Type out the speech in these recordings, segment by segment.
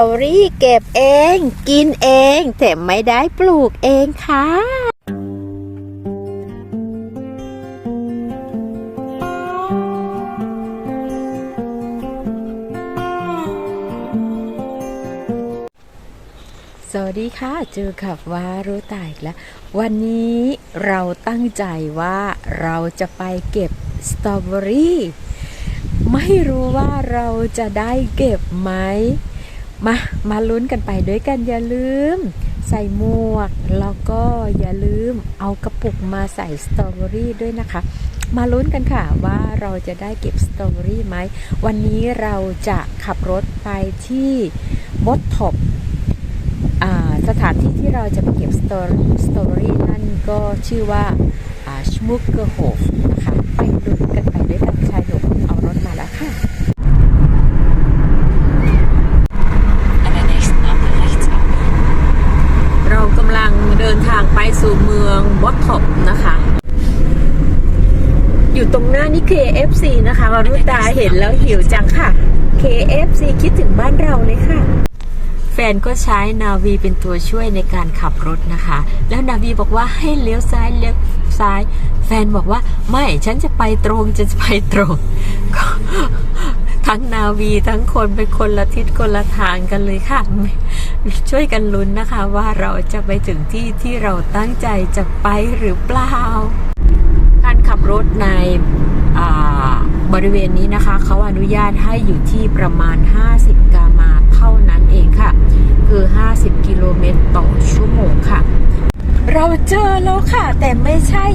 อรี่เก็บเอง กินเองแต่ไม่ได้ปลูกเองค่ะ สวัสดีค่ะ เจอกับวารุตายอีกแล้ว วันนี้เราตั้งใจว่าเราจะไปเก็บสตรอเบอรี่ ไม่รู้ว่าเราจะได้เก็บไหม มา มาลุ้นกันไปด้วยกันอย่าลืม ใส่หมวก แล้วก็อย่าลืมเอากระปุกมาใส่สตรอเบอรี่ด้วยนะคะ มาลุ้นกันค่ะว่าเราจะได้เก็บสตรอเบอรี่ไหม วันนี้เราจะขับรถไปที่บดท็อปสถานที่ที่เราจะไปเก็บสตอสตรอเบอรี่นั่นก็ชื่อว่าชมุกเกอร์โฮฟนะคะ ไปดูกันไปด้วยกันชายหนุ่มเอารถมาแล้วค่ะ En den nächsten Ampel rechts abbiegen. เรากำลังเดินทางไปสู่เมืองบอทท็อปนะคะ อยู่ตรงหน้านี่ KFC นะคะวารุตาเห็นแล้วหิวจังค่ะ KFC คิดถึงบ้านเราเลยค่ะ แฟนก็ใช้นาวีเป็นตัวช่วยในการขับรถนะคะ แล้วนาวีบอกว่าให้เลี้ยวซ้ายเลี้ยวซ้าย แฟนบอกว่าไม่ฉันจะไปตรงจะไปตรง ทั้งนาวีทั้งคนเป็นคนละทิศคนละทางกันเลยค่ะ ช่วยกันลุ้นนะคะว่าเราจะไปถึงที่ที่เราตั้งใจจะไปหรือเปล่า การขับรถในบริเวณนี้นะคะ เขาอนุญาตให้อยู่ที่ประมาณ 50 กามาเท่านั้นเองค่ะ คือ 50 กิโลเมตรต่อชั่วโมงค่ะ เราเจอแล้วค่ะ แต่ไม่ใช่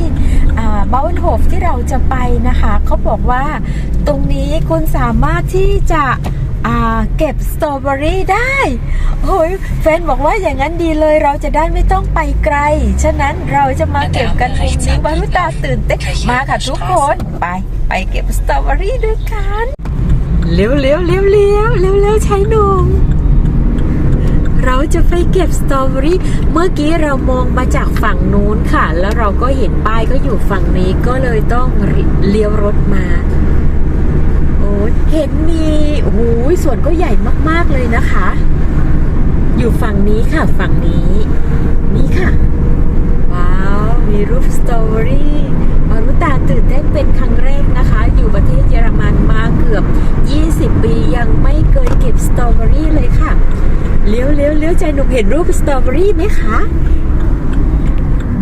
เบลโฮฟที่เราจะไปนะคะเขาบอกว่าตรงนี้คุณสามารถที่จะอ่าเก็บสตรอเบอรี่ได้โอ้ยแฟนบอกว่าอย่างนั้นดีเลยเราจะได้ไม่ต้องไปไกล ฉะนั้นเราจะมาเก็บกันมุมนี้วารุตาตื่นเต้นมาค่ะทุกคนไปไปเก็บสตรอเบอรี่ด้วยกันเร็วเร็วเร็วเร็วเร็วเร็วใช้หนุ่ม เราจะไปเก็บสตรอเบอรี่เมื่อกี้เรามองมาจากฝั่งนู้นค่ะ แล้วเราก็เห็นป้ายก็อยู่ฝั่งนี้ก็เลยต้องเลี้ยวรถมาโอ้เห็นมีโอ้โหสวนก็ใหญ่มากๆเลยนะคะ อยู่ฝั่งนี้ค่ะ ฝั่งนี้ นี่ค่ะ ว้าว มีรูปสตรอเบอรี่ มารุตาตื่นเต้นเป็นครั้งแรกนะคะ อยู่ประเทศเยอรมันมาเกือบ 20 ปียังไม่เคยเก็บสตรอเบอรี่เลยค่ะ เลี้ยวเลี้ยวเลี้ยวใจหนุ่มเห็นรูปสตรอเบอรี่ไหมคะ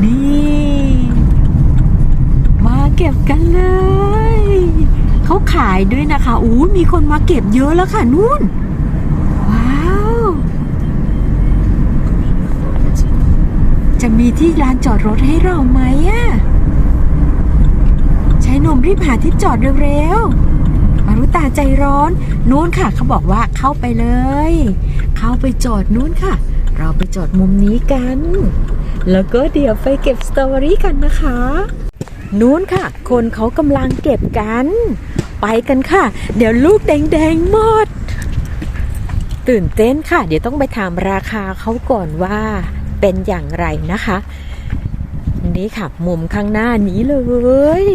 นี่ มาเก็บกันเลย เขาขายด้วยนะคะอู้มีคนมาเก็บเยอะแล้วค่ะนู่นว้าวจะมีที่ลานจอดรถให้เราไหมอะ ใช้หนุ่มรีบหาที่จอดเร็วๆ มารุตาใจร้อน นู้นค่ะ เขาบอกว่าเข้าไปเลย เข้าไปจอดนู้นค่ะ เราไปจอดมุมนี้กัน แล้วก็เดี๋ยวไปเก็บสตรอเบอรี่กันนะคะ นู้นค่ะ คนเขากำลังเก็บกัน ไปกันค่ะ เดี๋ยวลูกแดงๆหมด ตื่นเต้นค่ะ เดี๋ยวต้องไปถามราคาเขาก่อนว่าเป็นอย่างไรนะคะนี่ค่ะ มุมข้างหน้านี้เลย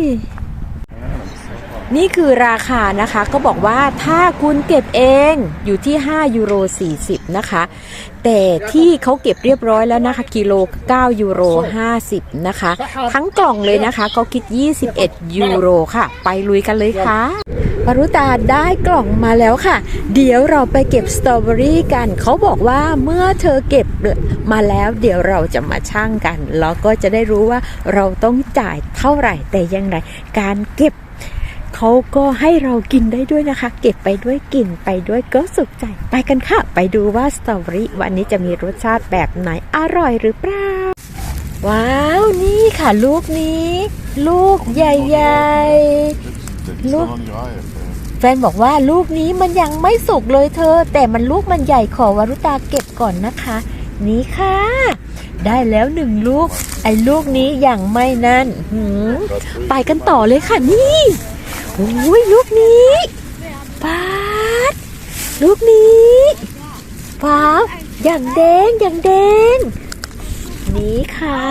นี่คือราคานะคะก็บอกว่าถ้าคุณเก็บเองอยู่ที่ 5 ยูโร 40 นะคะ แต่ที่เขาเก็บเรียบร้อยแล้วนะคะ กิโล 9 ยูโร 50 นะคะ ทั้งกล่องเลยนะคะเขาคิด 21 ยูโรค่ะ ไปลุยกันเลยค่ะปรุตาได้กล่องมาแล้วค่ะ เดี๋ยวเราไปเก็บสตรอเบอรี่กัน เขาบอกว่าเมื่อเธอเก็บมาแล้วเดี๋ยวเราจะมาชั่งกัน แล้วก็จะได้รู้ว่าเราต้องจ่ายเท่าไหร่แต่อยังไงการเก็บ เขาก็ให้เรากินได้ด้วยนะคะ เก็บไปด้วยกินไปด้วยก็สุขใจ ไปกันค่ะ ไปดูว่าสตรอเบอรี่วันนี้จะมีรสชาติแบบไหนอร่อยหรือเปล่า ว้าวนี่ค่ะลูกนี้ ลูกใหญ่ Die Look. ist noch nicht reif. ey. ๆแฟนบอกว่าลูกนี้มันยังไม่สุกเลยเธอ แต่มันลูกมันใหญ่ขอวารุตาเก็บก่อนนะคะ นี่ค่ะ ได้แล้วหนึ่งลูก ไอ้ลูกนี้ยังไม่นั่น ไปกันต่อเลยค่ะนี่ โอ้ยลูกนี้ปาดลูกนี้ว้าอย่างแดงอย่างแดง นี่ค่ะ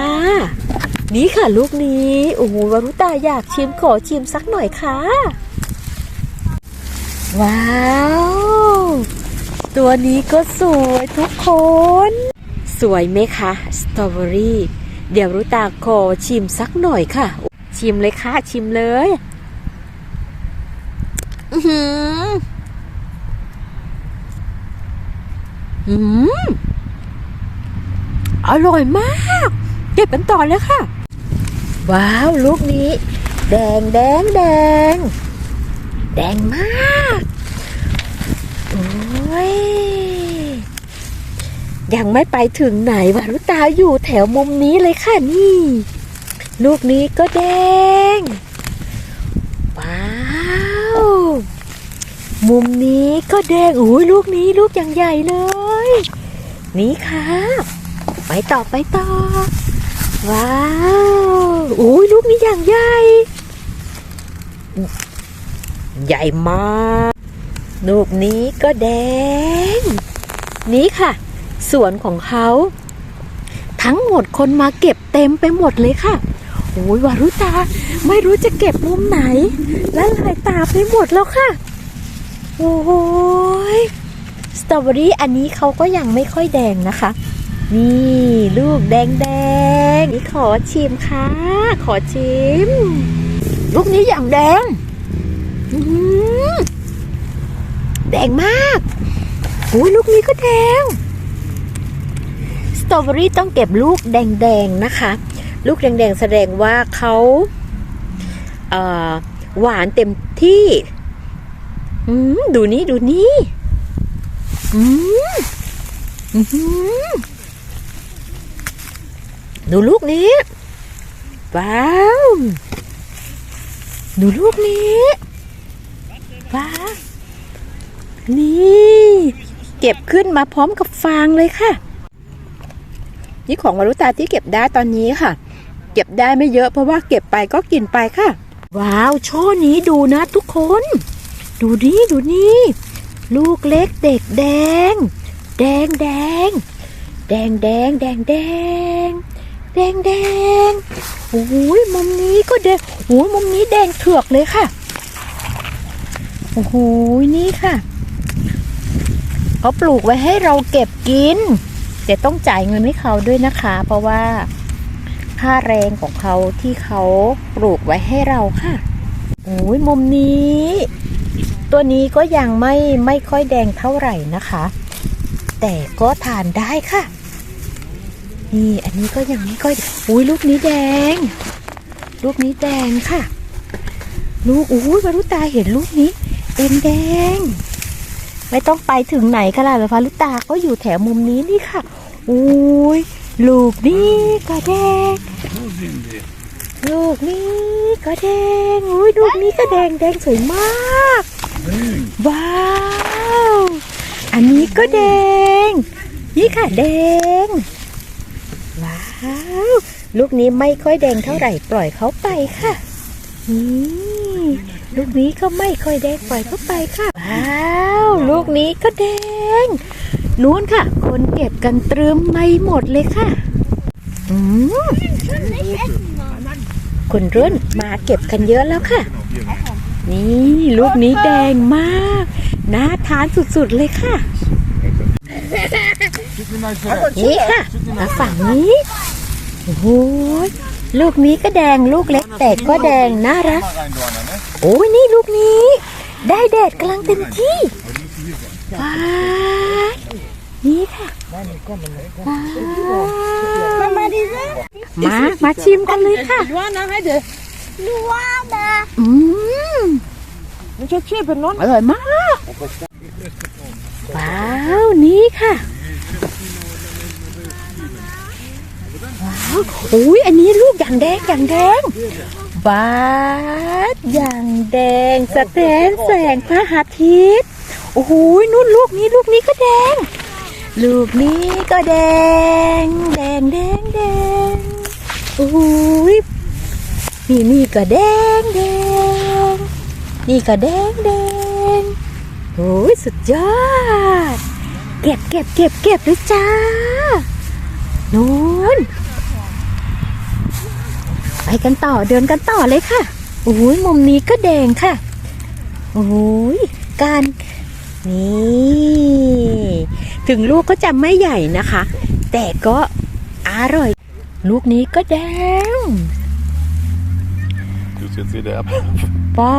นี่ค่ะลูกนี้โอ้โหวรุตาอยากชิมขอชิมสักหน่อยค่ะ ว้าว ตัวนี้ก็สวยทุกคน สวยไหมคะสตรอเบอรี่เดี๋ยวรู้ตาขอชิมสักหน่อยค่ะ ชิมเลยค่ะ ชิมเลย หืออืมอร่อยมาก เก็บกันต่อเลยค่ะ ว้าว ลูกนี้ แดงแดงแดง แดงมาก โอ้ย ยังไม่ไปถึงไหนวารุตาอยู่แถวมุมนี้เลยค่ะนี่ ลูกนี้ก็แดง ว้าว มุมนี้ก็แดงอุ้ยลูกนี้ลูกอย่างใหญ่เลย นี่ค่ะไปต่อไปต่อ ว้าวอุ้ยลูกนี้อย่างใหญ่ ใหญ่มากลูกนี้ก็แดง นี่ค่ะ สวนของเขา ทั้งหมดคนมาเก็บเต็มไปหมดเลยค่ะโอ้ยวารุตาไม่รู้จะเก็บมุมไหน และลายตาไปหมดแล้วค่ะ โอ้โหยสตรอเบอรี่อันนี้เขาก็ยังไม่ค่อยแดงนะคะ นี่ลูกแดงแดงนี่ขอชิมค่ะ ขอชิม ลูกนี้อย่างแดงแดงมากโอ้ยลูกนี้ก็แดง สตรอเบอรี่ต้องเก็บลูกแดงๆนะคะ ลูกแดงๆแสดงว่าเขาเหวานเต็มที่ อืมดูนี่ดูนี่อืมอื้อหือดูลูกนี้ว้าว ดูลูกนี้ว้าวนี่ เก็บขึ้นมาพร้อมกับฟางเลยค่ะ นี่ของวารุตาที่เก็บได้ตอนนี้ค่ะ เก็บได้ไม่เยอะเพราะว่าเก็บไปก็กินไปค่ะ ว้าว ช่อนี้ดูนะทุกคน ดูนี่ดูนี่ ลูกเล็กเด็กแดง แดงแดง แดงแดงแดงแดงแดงแดงโอ้ยมุมนี้ก็แดงโอ้ยมุมนี้แดงเถือกเลยค่ะ โอ้โหนี่ค่ะเขาปลูกไว้ให้เราเก็บกิน แต่ต้องจ่ายเงินให้เขาด้วยนะคะ เพราะว่าค่าแรงของเขาที่เขาปลูกไว้ให้เราค่ะโอ้ยมุมนี้ ตัวนี้ก็ยังไม่ไม่ค่อยแดงเท่าไหร่นะคะ แต่ก็ทานได้ค่ะ นี่อันนี้ก็ยังไม่ค่อยอุ้ยลูกนี้แดง ลูกนี้แดงค่ะ ลูกอุ้ยวารุตาเห็นลูกนี้แดงแดง ไม่ต้องไปถึงไหนก็ได้เลยพารุตาก็อยู่แถวมุมนี้นี่ค่ะอุ้ยลูกนี้ก็แดงลูกนี้ก็แดงอุ้ยลูกนี้ก็แดงแดงสวยมาก ว้าว อันนี้ก็แดง นี่ค่ะแดง ว้าว ลูกนี้ไม่ค่อยแดงเท่าไหร่ปล่อยเขาไปค่ะ นี่ลูกนี้ก็ไม่ค่อยแดงปล่อยเขาไปค่ะ ว้าว ลูกนี้ก็แดงนู้นค่ะ คนเก็บกันตรึมไม่หมดเลยค่ะ อืมคนรุ่นมาเก็บกันเยอะแล้วค่ะ นี่ลูกนี้แดงมากน่าทานสุดๆเลยค่ะ นี่ค่ะมาฝั่งนี้โอ้โหลูกนี้ก็แดงลูกเล็กแต่ก็แดงน่ารัก โอ้ยนี่ลูกนี้ ได้แดดกำลังเต็มที่ว้านี่ค่ะว้าวมามาชิมกันเลยค่ะ อืมอร่อยมาก ว้าว นี่ค่ะ ว้าว อุ้ยอันนี้ลูกอย่างแดงอย่างแดงบาดอย่างแดงสะแตนแสงพระอาทิตย์โอ้โหนู่นลูกนี้ลูกนี้ก็แดง ลูกนี้ก็แดง แดงแดงแดงโอ้โห นี่นี่ก็แดงแดงนี่ก็แดงแดงโอ้ยสุดยอด เก็บเก็บเก็บเก็บเลยจ้านู้นไปกันต่อเดินกันต่อเลยค่ะโอ้ยมุมนี้ก็แดงค่ะโอ้ยการนี่ถึงลูกก็จะไม่ใหญ่นะคะ แต่ก็อร่อย ลูกนี้ก็แดง Du ska se det. ว้า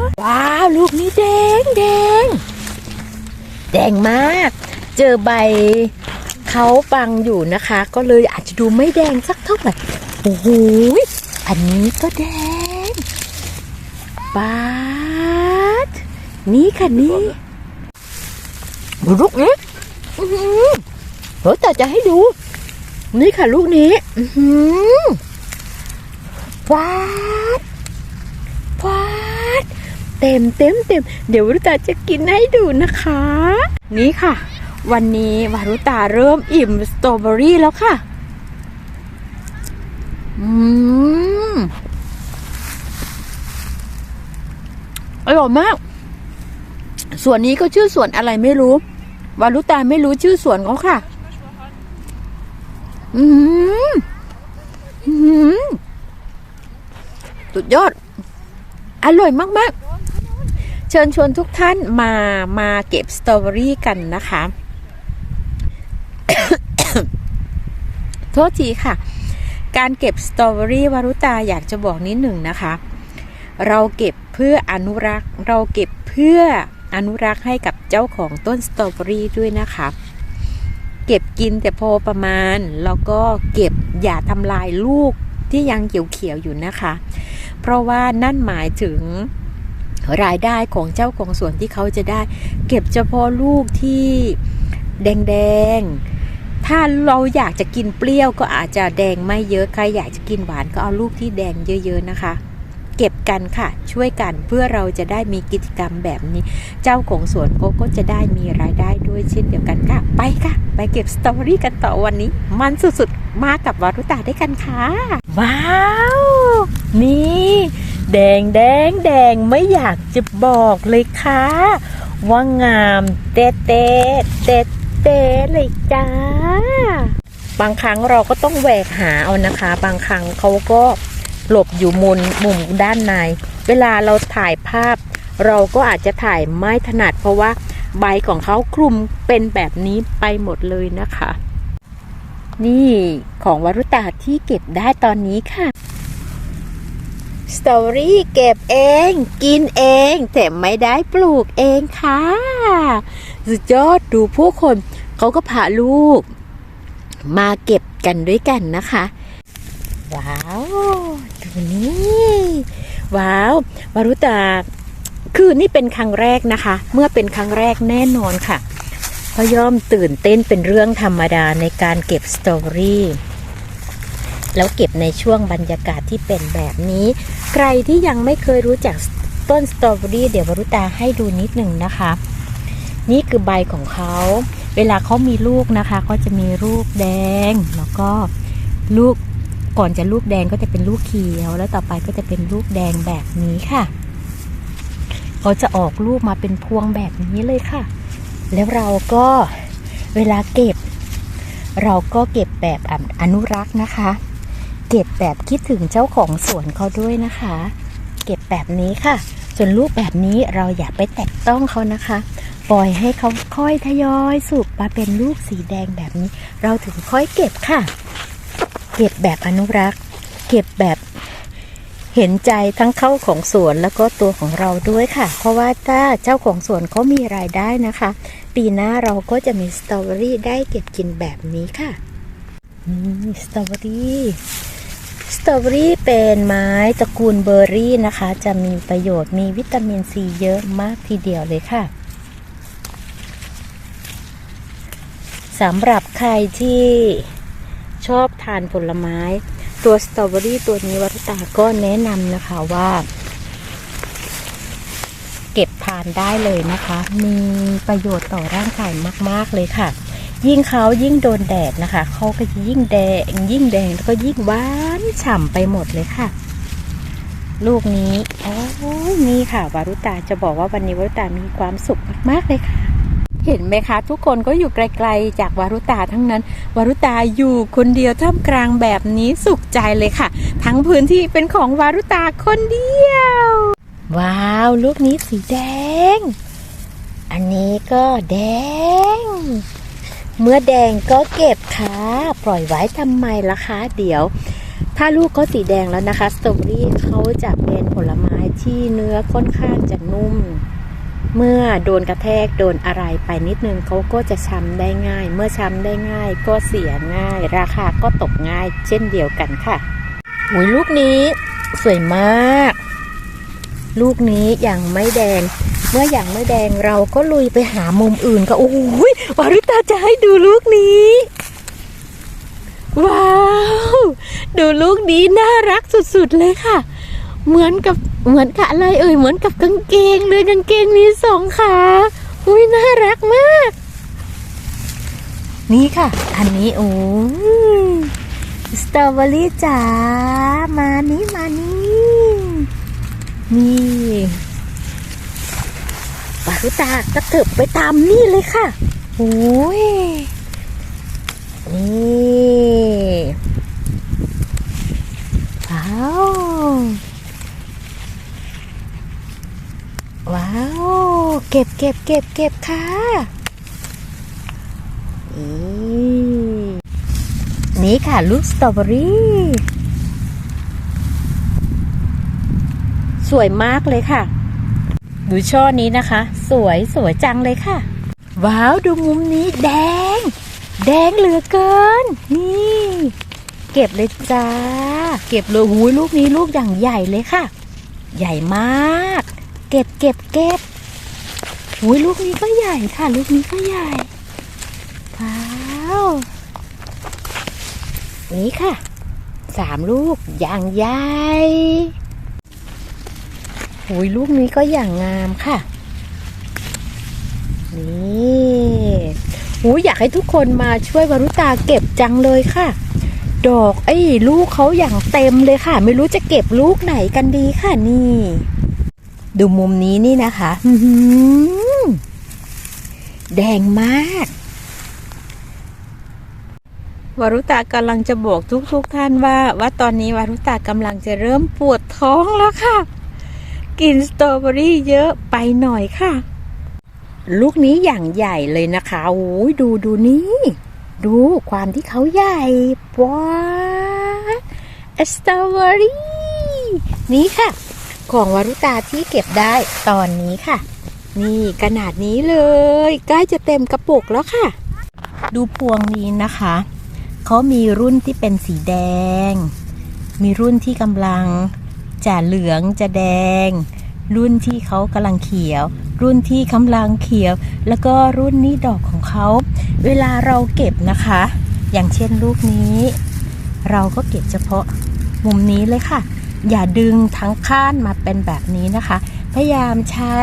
วว้าวลูกนี้แดงแดงแดงมาก เจอใบเขาปังอยู่นะคะ ก็เลยอาจจะดูไม่แดงสักเท่าไหร่โอ้โหอันนี้ก็แดงปาดนี่ค่ะนี่ดูลูกนี้อื้อหือเดี๋ยวแต่จะให้ดู นี่ค่ะลูกนี้ว้าด วาดเต็มเต็มเต็มเดี๋ยววรุตาจะกินให้ดูนะคะ นี่ค่ะ วันนี้วารุตาเริ่มอิ่มสตรอเบอรี่แล้วค่ะ อืมอร่อยมาก ส่วนนี้ก็ชื่อสวนอะไรไม่รู้วารุตาไม่รู้ชื่อสวนเขาค่ะ อืมอืมสุดยอด อร่อยมากๆ เชิญชวนทุกท่านมามาเก็บสตรอเบอรี่กันนะคะ โทษทีค่ะ การเก็บสตรอเบอรี่วารุตาอยากจะบอกนิดหนึ่งนะคะ เราเก็บเพื่ออนุรักษ์ เราเก็บเพื่ออนุรักษ์ให้กับเจ้าของต้นสตรอเบอรี่ด้วยนะคะเก็บกินแต่พอประมาณ แล้วก็เก็บอย่าทำลายลูกที่ยังเขียวๆอยู่นะคะ เพราะว่านั่นหมายถึงรายได้ของเจ้าของสวนที่เขาจะได้ เก็บเฉพาะลูกที่แดงๆ ถ้าเราอยากจะกินเปรี้ยวก็อาจจะแดงไม่เยอะใครอยากจะกินหวานก็เอาลูกที่แดงเยอะ ๆ นะคะ เก็บกันค่ะ ช่วยกันเพื่อเราจะได้มีกิจกรรมแบบนี้ เจ้าของสวนเขาก็จะได้มีรายได้ด้วยเช่นเดียวกันค่ะ ไปค่ะ ไปเก็บสตรอเบอรี่กันต่อวันนี้ มันสุดๆ มากับวารุตาด้วยกันค่ะ ว้าว นี่แดงแดงแดงไม่อยากจะบอกเลยค่ะ ว่างามเต๊ะเต๊ะเต๊ะเตะเลยจ้า บางครั้งเราก็ต้องแหวกหาเอานะคะ บางครั้งเขาก็หลบอยู่มุมมุมด้านใน เวลาเราถ่ายภาพ เราก็อาจจะถ่ายไม่ถนัด เพราะว่าใบของเขาคลุมเป็นแบบนี้ไปหมดเลยนะคะ นี่ของวรุตาที่เก็บได้ตอนนี้ค่ะ สตอรี่เก็บเอง กินเองแต่ไม่ได้ปลูกเองค่ะสุดยอดดูผู้คนเขาก็พาลูก มาเก็บกันด้วยกันนะคะ ว้าว ดูนี่ว้าววารุตา คือนี่เป็นครั้งแรกนะคะ เมื่อเป็นครั้งแรกแน่นอนค่ะเพราะย่อมตื่นเต้นเป็นเรื่องธรรมดาในการเก็บสตอรี่ แล้วเก็บในช่วงบรรยากาศที่เป็นแบบนี้ ใครที่ยังไม่เคยรู้จักต้นสตรอเบอรี่เดี๋ยววรุตาให้ดูนิดหนึ่งนะคะ นี่คือใบของเขา เวลาเขามีลูกนะคะเขาจะมีลูกแดง แล้วก็ลูกก่อนจะลูกแดงก็จะเป็นลูกเขียว แล้วต่อไปก็จะเป็นลูกแดงแบบนี้ค่ะเขาจะออกลูกมาเป็นพวงแบบนี้เลยค่ะ แล้วเราก็เวลาเก็บ เราก็เก็บแบบอนุรักษ์นะคะ เก็บแบบคิดถึงเจ้าของสวนเขาด้วยนะคะ เก็บแบบนี้ค่ะ ส่วนลูกแบบนี้เราอย่าไปแตะต้องเขานะคะ ปล่อยให้เขาค่อยทยอยสุกมาเป็นลูกสีแดงแบบนี้ เราถึงค่อยเก็บค่ะ เก็บแบบอนุรักษ์ เก็บแบบเห็นใจทั้งเข้าของสวนแล้วก็ตัวของเราด้วยค่ะ เพราะว่าถ้าเจ้าของสวนเขามีรายได้นะคะ ปีหน้าเราก็จะมีสตรอเบอรี่ได้เก็บกินแบบนี้ค่ะ นี่สตรอเบอรี่ สตรอเบอรี่เป็นไม้ตระกูลเบอร์รี่นะคะ จะมีประโยชน์มีวิตามินซีเยอะมากทีเดียวเลยค่ะสำหรับใครที่ชอบทานผลไม้ ตัวสตรอเบอรี่ตัวนี้วัตตาก็แนะนำนะคะว่า เก็บทานได้เลยนะคะ มีประโยชน์ต่อร่างกายมาก ๆ เลยค่ะ ยิ่งเขายิ่งโดนแดดนะคะ เขาก็ยิ่งแดง ยิ่งแดงแล้วก็ยิ่งหวานฉ่ำไปหมดเลยค่ะ ลูกนี้โอ้ยนี่ค่ะ วารุตาจะบอกว่าวันนี้วารุตามีความสุขมากๆเลยค่ะ เห็นไหมคะ ทุกคนก็อยู่ไกลๆ จากวารุตาทั้งนั้น วารุตาอยู่คนเดียวท่ามกลางแบบนี้สุขใจเลยค่ะ ทั้งพื้นที่เป็นของวารุตาคนเดียว ว้าว ลูกนี้สีแดง อันนี้ก็แดง เมื่อแดงก็เก็บค่ะ ปล่อยไว้ทำไมล่ะคะ เดี๋ยว ถ้าลูกเขาสีแดงแล้วนะคะ สตรอเบอรี่เขาจะเป็นผลไม้ที่เนื้อค่อนข้างจะนุ่ม เมื่อโดนกระแทกโดนอะไรไปนิดนึงเขาก็จะช้ำได้ง่าย เมื่อช้ำได้ง่ายก็เสียง่าย ราคาก็ตกง่าย เช่นเดียวกันค่ะหุยลูกนี้สวยมาก ลูกนี้ยังไม่แดง เมื่ออย่างไม่แดงเราก็ลุยไปหามุมอื่นก็โอ้ย วาริตาจะให้ดูลูกนี้ ว้าว ดูลูกนี้น่ารักสุดๆเลยค่ะ เหมือนกับเหมือนกับอะไรเอ่ยเหมือนกับกางเกงเลยกางเกงมีสองขาอุ้ยน่ารักมาก นี่ค่ะ อันนี้โอ้ยสตรอเบอรี่จ๋ามานี่มานี่นี่ปารุตากระเถิบไปตามนี่เลยค่ะ โอ้ยนี่ว้าว ว้าว เก็บเก็บเก็บเก็บค่ะนี่นี่ค่ะลูกสตรอเบอรี่ สวยมากเลยค่ะ ดูช่อนี้นะคะ สวยสวยจังเลยค่ะ ว้าวดูมุมนี้แดง แดงเหลือเกิน นี่ เก็บเลยจ้า เก็บเลยหูยลูกนี้ลูกอย่างใหญ่เลยค่ะ ใหญ่มาก เก็บเก็บเก็บหูยลูกนี้ก็ใหญ่ค่ะ ลูกนี้ก็ใหญ่ว้าวนี่ค่ะสามลูกอย่างใหญ่หูยลูกนี้ก็อย่างงามค่ะ นี่ หูยอยากให้ทุกคนมาช่วยวรุตาเก็บจังเลยค่ะ ดอกไอ้ลูกเขาอย่างเต็มเลยค่ะ ไม่รู้จะเก็บลูกไหนกันดีค่ะนี่ ดูมุมนี้นี่นะคะแดงมากวารุตากำลังจะบอกทุกๆทท่านว่า ว่าตอนนี้วารุตากำลังจะเริ่มปวดท้องแล้วค่ะ กินสตรอเบอรี่เยอะไปหน่อยค่ะ ลูกนี้อย่างใหญ่เลยนะคะโอ้ยดูดูนี่ ดูความที่เขาใหญ่ว้าสตรอเบอรี่นี่ค่ะ ของวารุตาที่เก็บได้ตอนนี้ค่ะ นี่ขนาดนี้เลย ใกล้จะเต็มกระปุกแล้วค่ะ ดูพวงนี้นะคะเขามีรุ่นที่เป็นสีแดง มีรุ่นที่กำลังจะเหลืองจะแดง รุ่นที่เขากำลังเขียว รุ่นที่กำลังเขียว แล้วก็รุ่นนี้ดอกของเขา เวลาเราเก็บนะคะ อย่างเช่นลูกนี้ เราก็เก็บเฉพาะมุมนี้เลยค่ะ อย่าดึงทั้งข้านมาเป็นแบบนี้นะคะ พยายามใช้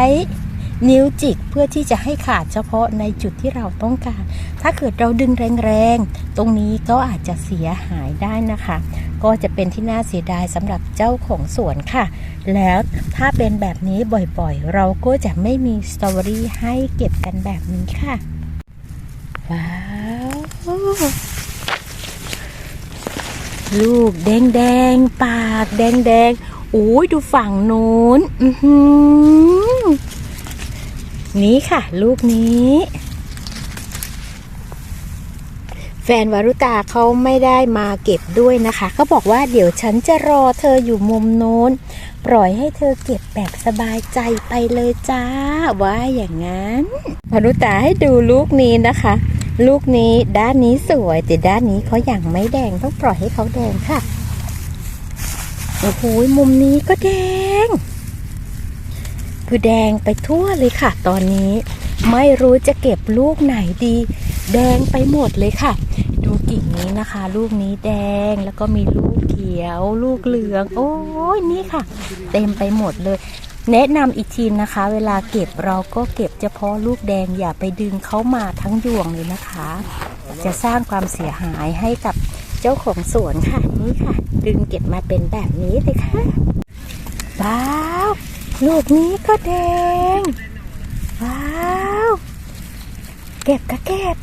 นิ้วจิกเพื่อที่จะให้ขาดเฉพาะในจุดที่เราต้องการ ถ้าเกิดเราดึงแรงๆ ตรงนี้ก็อาจจะเสียหายได้นะคะ ก็จะเป็นที่น่าเสียดายสำหรับเจ้าของสวนค่ะ แล้วถ้าเป็นแบบนี้บ่อยๆ เราก็จะไม่มีสตรอเบอรี่ให้เก็บกันแบบนี้ค่ะ ว้าว ลูกแดงๆ ปากแดงแดงๆโอ้ยดูฝั่งนู้น อือหือ นี่ค่ะ ลูกนี้ แฟนวารุตาเขาไม่ได้มาเก็บด้วยนะคะเขาบอกว่าเดี๋ยวฉันจะรอเธออยู่มุมโน้น ปล่อยให้เธอเก็บแบบสบายใจไปเลยจ้า ว่าอย่างนั้น วารุตาให้ดูลูกนี้นะคะ ลูกนี้ด้านนี้สวย แต่ด้านนี้เขาอย่างไม่แดงต้องปล่อยให้เขาแดงค่ะโอ้โหมุมนี้ก็แดง คือแดงไปทั่วเลยค่ะ ตอนนี้ไม่รู้จะเก็บลูกไหนดี แดงไปหมดเลยค่ะ ดูกิ่งนี้นะคะ ลูกนี้แดงแล้วก็มีลูกเขียว ลูกเหลือง โอ้ยนี่ค่ะ เต็มไปหมดเลย แนะนำอีกทีนะคะ เวลาเก็บเราก็เก็บเฉพาะลูกแดงอย่าไปดึงเขามาทั้งยวงเลยนะคะ จะสร้างความเสียหายให้กับเจ้าของสวนค่ะนี่ค่ะ ดึงเก็บมาเป็นแบบนี้เลยค่ะว้าว ลูกนี้ก็แดง ว้าว เก็บก็เก็บ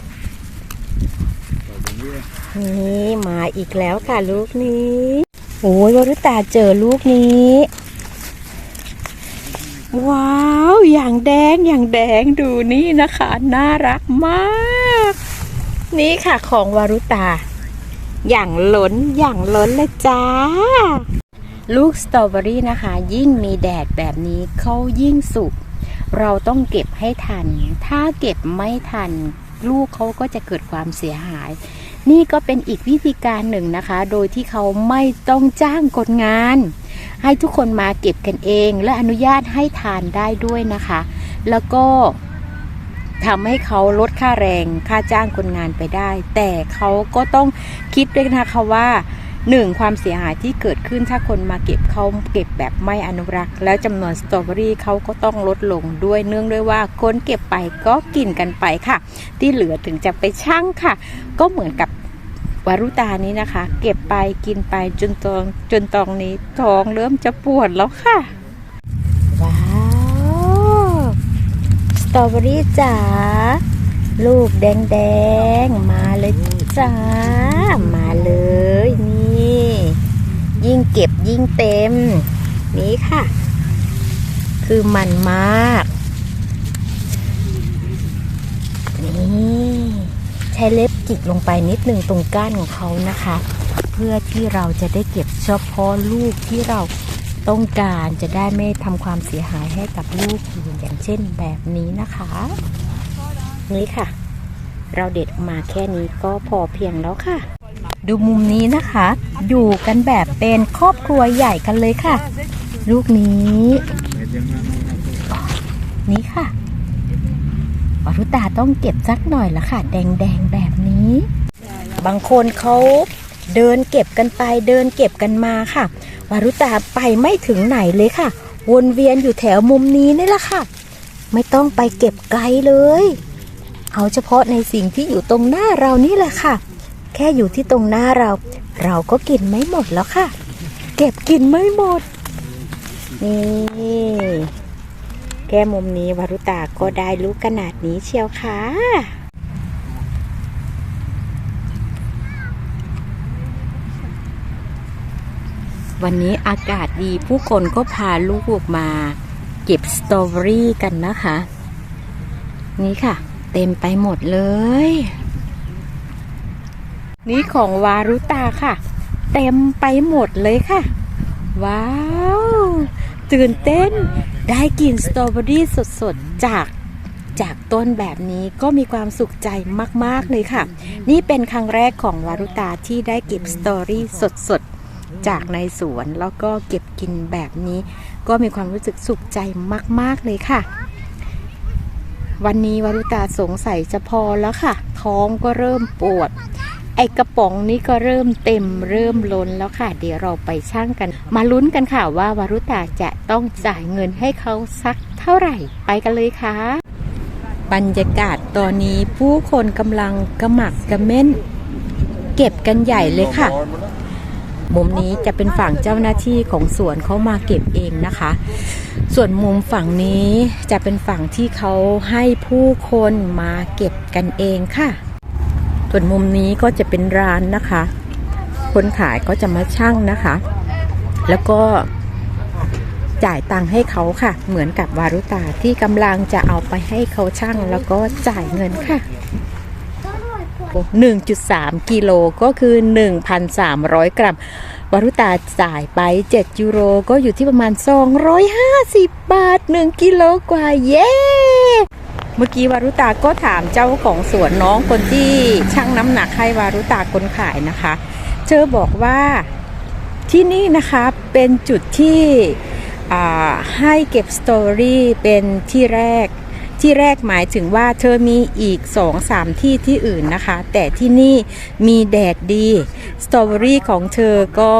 นี่มาอีกแล้วค่ะลูกนี้ โอ้ยวรุตาเจอลูกนี้ ว้าว อย่างแดงอย่างแดงดูนี่นะคะ น่ารักมาก นี่ค่ะของวารุตา อย่างล้นอย่างล้นเลยจ้า ลูกสตรอเบอรี่นะคะ ยิ่งมีแดดแบบนี้เขายิ่งสุก เราต้องเก็บให้ทัน ถ้าเก็บไม่ทัน ลูกเขาก็จะเกิดความเสียหาย นี่ก็เป็นอีกวิธีการหนึ่งนะคะ โดยที่เขาไม่ต้องจ้างคนงาน ให้ทุกคนมาเก็บกันเอง และอนุญาตให้ทานได้ด้วยนะคะ แล้วก็ทำให้เขาลดค่าแรงค่าจ้างคนงานไปได้ แต่เขาก็ต้องคิดด้วยนะคะว่า หนึ่งความเสียหายที่เกิดขึ้นถ้าคนมาเก็บเขาเก็บแบบไม่อนุรักษ์ แล้วจำนวนสตรอเบอรี่เขาก็ต้องลดลงด้วยเนื่องด้วยว่าคนเก็บไปก็กินกันไปค่ะ ที่เหลือถึงจะไปชั่งค่ะ ก็เหมือนกับวารุตานี้นะคะ เก็บไปกินไปจนตองจนตองนี้ท้องเริ่มจะปวดแล้วค่ะ ว้าวสตรอเบอรี่จ๋าลูกแดงๆ มาเลยจ้ามาเลยนี่ ยิ่งเก็บยิ่งเต็ม นี่ค่ะ คือมันมาก นี่ใช้เล็บจิกลงไปนิดนึงตรงก้านของเขานะคะ เพื่อที่เราจะได้เก็บเฉพาะลูกที่เราต้องการจะได้ไม่ทำความเสียหายให้กับลูกออย่างเช่นแบบนี้นะคะ นี่ค่ะ เราเด็ดมาแค่นี้ก็พอเพียงแล้วค่ะ ดูมุมนี้นะคะ อยู่กันแบบเป็นครอบครัวใหญ่กันเลยค่ะ ลูกนี้ นี่ค่ะวารุตาต้องเก็บสักหน่อยละค่ะ แดงๆแบบนี้ บางคนเขาเดินเก็บกันไปเดินเก็บกันมาค่ะ วารุตาไปไม่ถึงไหนเลยค่ะ วนเวียนอยู่แถวมุมนี้นี่แหละค่ะ ไม่ต้องไปเก็บไกลเลย เอาเฉพาะในสิ่งที่อยู่ตรงหน้าเรานี่แหละค่ะ แค่อยู่ที่ตรงหน้าเรา เราก็กินไม่หมดแล้วค่ะ เก็บกินไม่หมด นี่แก้มุมนี้วารุตาก็ได้รู้ขนาดนี้เชียวค่ะวันนี้อากาศดีผู้คนก็พาลูกมาเก็บสตรอเบอรี่กันนะคะ นี่ค่ะ เต็มไปหมดเลย นี่ของวารุตาค่ะ เต็มไปหมดเลยค่ะ ว้าว ตื่นเต้นได้กินสตรอเบอรี่สดๆ จากจากต้นแบบนี้ก็มีความสุขใจมากๆเลยค่ะ นี่เป็นครั้งแรกของวารุตาที่ได้เก็บสตรอเบอรี่สดๆ จากในสวนแล้วก็เก็บกินแบบนี้ ก็มีความรู้สึกสุขใจมากๆเลยค่ะ วันนี้วารุตาสงสัยจะพอแล้วค่ะ ท้องก็เริ่มปวด ไอกระป๋องนี้ก็เริ่มเต็มเริ่มล้นแล้วค่ะ เดี๋ยวเราไปช่างกัน มาลุ้นกันค่ะว่าวารุตาจะต้องจ่ายเงินให้เขาสักเท่าไหร่ ไปกันเลยค่ะ บรรยากาศตอนนี้ผู้คนกำลังกระหมักกระเม้น เก็บกันใหญ่เลยค่ะ มุมนี้จะเป็นฝั่งเจ้าหน้าที่ของสวนเขามาเก็บเองนะคะ ส่วนมุมฝั่งนี้จะเป็นฝั่งที่เขาให้ผู้คนมาเก็บกันเองค่ะ ส่วนมุมนี้ก็จะเป็นร้านนะคะ คนขายก็จะมาชั่งนะคะ แล้วก็จ่ายตังค์ให้เขาค่ะ เหมือนกับวารุตาที่กำลังจะเอาไปให้เขาชั่งแล้วก็จ่ายเงินค่ะ1.3 กิโลก็คือ 1,300 กรัมวารุตาจ่ายไป 7 ยูโรก็อยู่ที่ประมาณ 250 บาท 1 กิโลกว่า เย้ เมื่อกี้วารุตาก็ถามเจ้าของสวนน้องคนที่ชั่งน้ำหนักให้วารุตาคนขายนะคะเธอบอกว่าที่นี่นะคะเป็นจุดที่ให้เก็บสตอรี่เป็นที่แรกที่แรกหมายถึงว่าเธอมีอีก 2-3 ที่ที่อื่นนะคะ แต่ที่นี่มีแดดดี สตรอเบอรี่ของเธอก็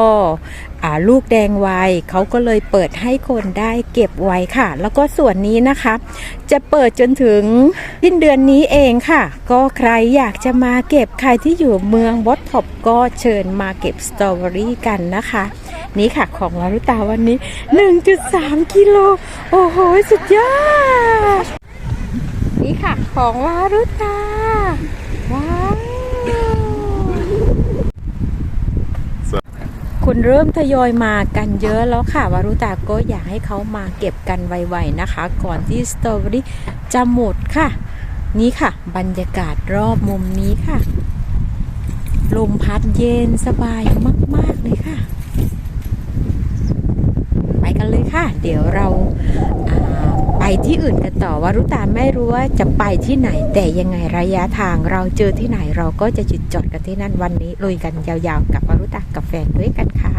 ลูกแดงไวเขาก็เลยเปิดให้คนได้เก็บไว้ค่ะ แล้วก็ส่วนนี้นะคะ จะเปิดจนถึงสิ้นเดือนนี้เองค่ะ ก็ใครอยากจะมาเก็บใครที่อยู่เมืองบอสท็อปก็เชิญมาเก็บสตรอเบอรี่กันนะคะ นี่ค่ะของวารุตาวันนี้ 1.3 กิโล โอ้โห สุดยอด นี่ค่ะของวารุตา ว้าว คนเริ่มทยอยมากันเยอะแล้วค่ะวารุตาก็อยากให้เขามาเก็บกันไวๆนะคะ ก่อนที่สตรอเบอรี่จะหมดค่ะ นี่ค่ะ บรรยากาศรอบมุมนี้ค่ะ ลมพัดเย็นสบายมากๆเลยค่ะ ไปกันเลยค่ะ เดี๋ยวเรา ที่อื่นกันต่อวารุตาไม่รู้ว่าจะไปที่ไหน แต่ยังไงระยะทางเราเจอที่ไหนเราก็จะจุดจอดกันที่นั่นวันนี้ลุยกันยาวๆ กับวารุตากับแฟนด้วยกันค่ะ